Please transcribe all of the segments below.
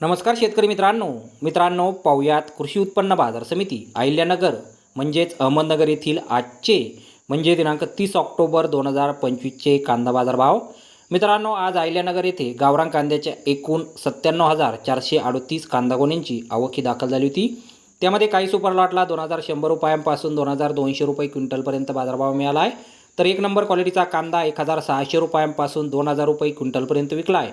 नमस्कार शेतकरी मित्रांनो. मित्रांनो पाहुयात कृषी उत्पन्न बाजार समिती अहिल्यानगर म्हणजेच अहमदनगर येथील आजचे म्हणजे दिनांक तीस ऑक्टोबर दोन हजार पंचवीसचे कांदा बाजार भाव मित्रांनो आज अहिल्यानगर येथे गावरान कांद्याच्या एकूण सत्त्याण्णव हजार चारशे अडतीस कांदा गोण्यांची आवक ही दाखल झाली होती. त्यामध्ये काही सुपर लॉटला दोन हजार शंभर रुपयांपासून दोन हजार दोनशे रुपये क्विंटलपर्यंत बाजारभाव मिळाला आहे. तर एक नंबर क्वालिटीचा कांदा एक हजार सहाशे रुपयांपासून दोन हजार रुपये क्विंटलपर्यंत विकला आहे.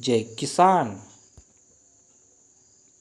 जय किसान।